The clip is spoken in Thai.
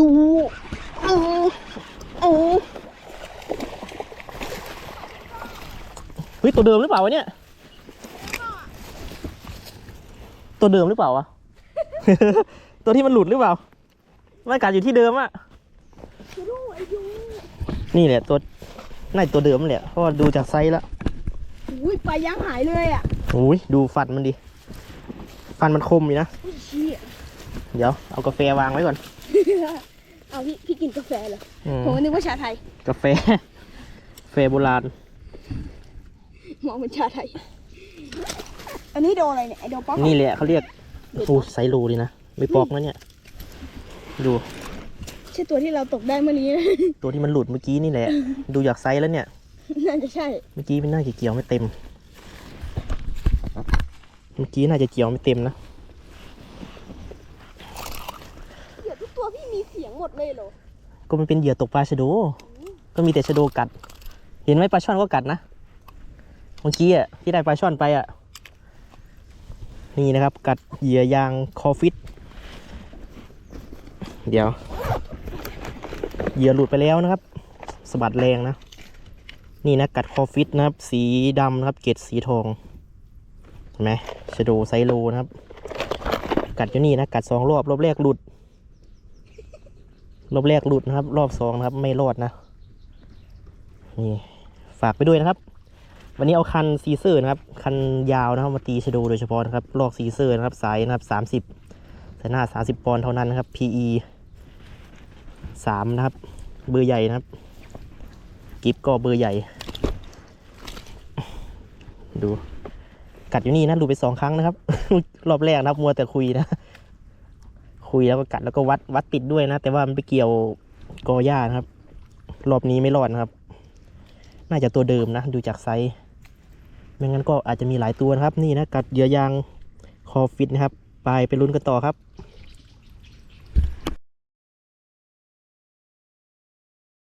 ดูอืออือเฮ้ยตัวเดิมหรือเปล่าวะเนี่ย ตัวเดิมหรือเปล่าวะ ตัวที่มันหลุดหรือเปล่ามันกัดอยู่ที่เดิมอะดูไอ้ยูนี่แหละตัวน่าจะตัวเดิมแหละเพราะว่าดูจากไซส์แล้วอุ้ยปลาย่างหายเลยอะโอ้ยดูฟันมันดิ ฟันมันคมอยู่นะอุ้ยเชี่ยเดี๋ยวเอากาแฟวางไว้ก่อน เอาพี่พี่กินกาแฟเหรออืมผมก็นึกว่าชาไทย กาแฟ กาแฟโบราณ มองเป็นชาไทย อันนี้โดนอะไรเนี่ยไอโดนป๊อกนี่แหละเขาเรียกโอ้ไซส์โลดีนะ ไม่ปอกนะเนี่ย ดู ใช่ตัวที่เราตกได้เมื่อนี้นะ ตัวที่มันหลุดเมื่อกี้นี่แหละ ดูจากไซส์แล้วเนี่ย น่าจะใช่ เมื่อกี้มันน่าจะเกี่ยวไม่เต็ม เมื่อกี้น่าจะเกี่ยวไม่เต็มนะ เดี๋ยวทุก ตัวพี่มีเสียงหมดเลยเหรอ ก็มันเป็นเหยื่อตกปลาชะโด ก็มีแต่ชะโดกัด เห็นไหมปลาช่อนก็กัดนะ เมื่อกี้อะที่ได้ปลาช่อนไปอะ นี่นะครับ กัดเหยื่อยางคอฟิต เดี๋ยว เหยื่อหลุดไปแล้วนะครับสะบัดแรงนะ นี่นะกัดคอฟิตนะครับ สีดำนะครับ เกล็ดสีทอง เห็นไหมชะโดไซโลนะครับ กัดอยู่นี่นะ กัดสองรอบ รอบแรกหลุด รอบแรกหลุดนะครับ รอบสองนะครับ ไม่รอดนะ นี่ฝากไปด้วยนะครับ วันนี้เอาคันซีเซอร์นะครับ คันยาวนะครับมาตีชโดโดยเฉพาะนะครับ ลอกซีเซอร์นะครับสายนะครับสามสิบสายหน้าสามสิบปอนด์เท่านั้นนะครับ PE สามนะครับ เบอร์ใหญ่นะครับ กิฟก็เบอร์ใหญ่ ดู กัดอยู่นี่นะหลุดไปสองครั้งนะครับ รอบแรกนะครับมัวแต่คุยนะ คุยแล้วก็กัดแล้วก็วัดวัดติดด้วยนะ แต่ว่ามันไปเกี่ยวกอหญ้านะครับ รอบนี้ไม่รอดนะครับ น่าจะตัวเดิมนะดูจากไซส์ไม่งั้นก็อาจจะมีหลายตัวนะครับ นี่นะกัดเหยื่อยางคอฟิตนะครับ ไปไปลุ้นกันต่อครับ